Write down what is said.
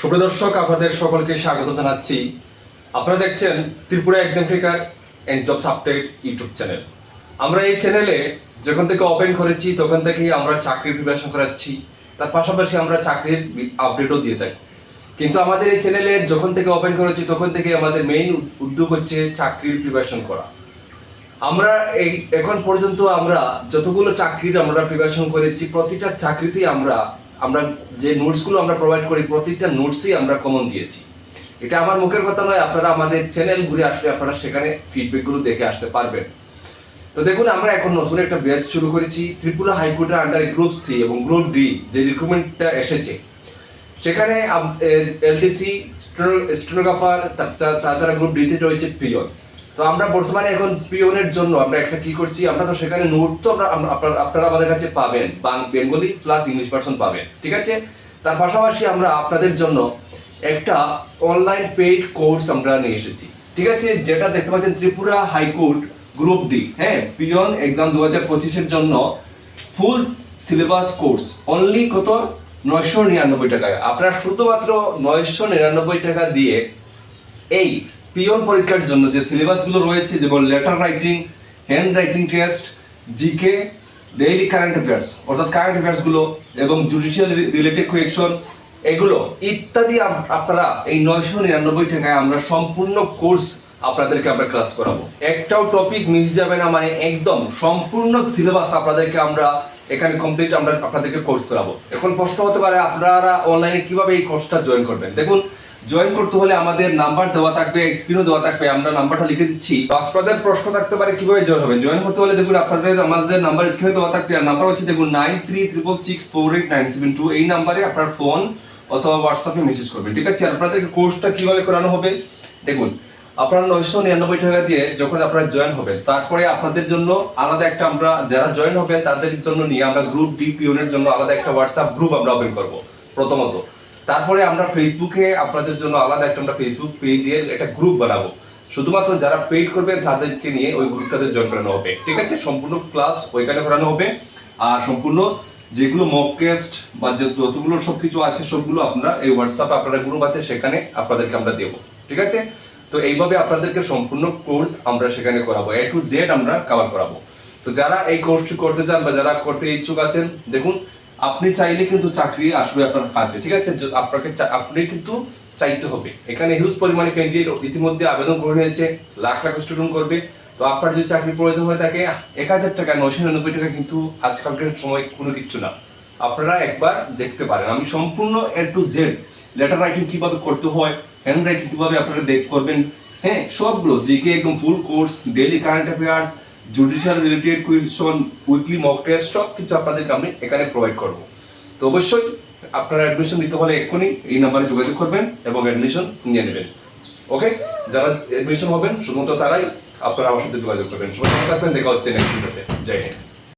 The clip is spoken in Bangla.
সুপ্রিয় দর্শক, আপনাদের সকলকে স্বাগত জানাচ্ছি। আপনারা দেখছেন Tripura exam taker and jobs update YouTube channel আমরা এই চ্যানেলে যখন থেকে ওপেন করেছি, তখন থেকেই আমরা চাকরির প্রিপারেশন করাচ্ছি। তার পাশাপাশি আমরা চাকরির আপডেটও দিয়ে থাকি। কিন্তু আমাদের এই চ্যানেলে যখন থেকে ওপেন করেছি, তখন থেকে আমাদের মেইন উদ্যোগ হচ্ছে চাকরির প্রিপারেশন করা। আমরা এই, এখন পর্যন্ত আমরা যতগুলো চাকরির আমরা প্রিপারেশন করেছি, প্রতিটা চাকরিতেই আমরা আমরা যে নোটসগুলো আমরা প্রোভাইড করি প্রতিটা নোটসই আমরা কমন দিয়েছি। এটা আমার মুখের কথা নয়, আপনারা আমাদের চ্যানেল ঘুরে আসলে আপনারা সেখানে ফিডব্যাকগুলো দেখে আসতে পারবেন। তো দেখুন, আমরা এখন নতুন একটা ব্যাচ শুরু করেছি, ত্রিপুরা হাইকোর্টের আন্ডারে গ্রুপ সি এবং গ্রুপ ডি যে রিক্রুটমেন্টটা এসেছে। সেখানে এলডিসি স্টেনোগ্রাফার তাছাড়া গ্রুপ ডিতে রয়েছে পিয়ন তো আমরা বর্তমানে এখন পিওনের জন্য আমরা একটা কি করছি, আমরা তো সেখানে নোট তো আমরা আপনারা আমাদের কাছে পাবেন বেঙ্গলি প্লাস ইংলিশ ভার্সন পাবেন, ঠিক আছে? তার পাশাপাশি আমরা আপনাদের জন্য একটা অনলাইন পেইড কোর্স আমরা নিয়ে এসেছি, ঠিক আছে? যেটা দেখতে পাচ্ছেন Tripura high court group D হ্যাঁ? পিয়ন এক্সাম দু হাজার পঁচিশের জন্য ফুল সিলেবাস কোর্স অনলি কত? নয়শো নিরানব্বই টাকায়। আপনারা শুধুমাত্র নয়শো নিরানব্বই টাকা দিয়ে এই পিয়ন পরীক্ষার জন্য যে সিলেবাসগুলো রয়েছে যেমন letter writing hand writing test G K daily current affairs অর্থাৎ কারেন্ট অ্যাফেয়ার্সগুলো এবং জুডিশিয়াল রিলেটেড কোয়েকশন এগুলো ইত্যাদি আপনারা এই নয়শো নিরানব্বই টাকায় আমরা সম্পূর্ণ কোর্স আপনাদেরকে আমরা ক্লাস করাবো। একটাও টপিক মিস যাবে না মানে একদম সম্পূর্ণ সিলেবাস আপনাদেরকে আমরা এখানে কমপ্লিট আমরা আপনাদেরকে কোর্স করাবো। এখন প্রশ্ন হতে পারে, আপনারা অনলাইনে কীভাবে এই কোর্সটা জয়েন করবেন? দেখুন জয়েন করতে হলে আমাদের নাম্বার দেওয়া থাকবে স্ক্রিনও দেওয়া থাকবে, আমরা নাম্বারটা লিখে দিচ্ছি। আপনাদের প্রশ্ন থাকতে পারে, কীভাবে জয়েন হবে? জয়েন করতে হলে দেখুন, আপনাদের, আমাদের নাম্বার স্ক্রিনে দেওয়া থাকবে, আর নাম্বার হচ্ছে দেখুন nine three triple six four eight nine seven two এই নাম্বারে আপনার ফোন অথবা হোয়াটসঅ্যাপে মেসেজ করবেন, ঠিক আছে? আপনাদেরকে কোর্সটা কীভাবে করানো হবে? দেখুন, আপনারা নয়শো নিরানব্বই টাকা দিয়ে যখন আপনারা জয়েন হবেন তারপরে আপনাদের জন্য আলাদা একটা আমরা, যারা জয়েন হবেন তাদের জন্য নিয়ে আমরা গ্রুপ ডি পিওনের জন্য আলাদা একটা হোয়াটসঅ্যাপ গ্রুপ আমরা ওপেন করব, প্রথমত। তারপরে আমরা ফেসবুকে আপনাদের জন্য আলাদা একটা আমরা ফেসবুক পেজের একটা গ্রুপ বানাবো। শুধুমাত্র যারা পেইড করবে তাদেরকে নিয়ে ওই গ্রুপটাতে জয়েন করানো হবে। ঠিক আছে? সম্পূর্ণ ক্লাস ওইখানে করানো হবে। আর সম্পূর্ণ যেগুলো মক টেস্ট বা যে যতগুলো সবকিছু আছে, সবগুলো আমরা এই হোয়াটসঅ্যাপে আপনারা গ্রুপ আছে, সেখানে আপনাদেরকে আমরা দেবো। ঠিক আছে? তো এইভাবে আপনাদেরকে সম্পূর্ণ কোর্স আমরা সেখানে করাবো। এ টু জেড আমরা কভার করাবো। তো যারা এই কোর্সটি করতে চান বা যারা করতে ইচ্ছুক আছেন, দেখুন আপনি চাইলে কিন্তু চাকরি আসবে আপনার কাছে ঠিক আছে? আপনাকে আপনি কিন্তু চাইতে হবে। এখানে হিউজ পরিমাণে ক্যান্ডিডেট ইতিমধ্যে আবেদন করে নিয়েছে, লাখ লাখ স্টুডেন্ট করবে। তো আপনার যদি চাকরি প্রয়োজন হয়ে থাকে এক হাজার টাকা, নয়শো নিরানব্বই টাকা কিন্তু আজকালকার সময় কোনো কিচ্ছু না। আপনারা একবার দেখতে পারেন। আমি সম্পূর্ণ A to Z letter writing কীভাবে করতে হয় হ্যান্ড রাইটিং কীভাবে আপনারা দেখ, করবেন হ্যাঁ? সবগুলো জিকে একদম full course daily current affairs judicial related question weekly mock test সব কিছু আপনাদেরকে আমি এখানে প্রোভাইড করব। তো অবশ্যই আপনারা অ্যাডমিশন নিতে হলে এক্ষুনি এই নাম্বারে যোগাযোগ করবেন এবং অ্যাডমিশন নিয়ে নেবেন। ওকে যারা অ্যাডমিশন হবেন, শুধুমাত্র তারাই আপনারা আমার সাথে যোগাযোগ করবেন। সবাই থাকবেন, দেখা হচ্ছে নেক্সট ভিডিওতে জয় হিন্দ।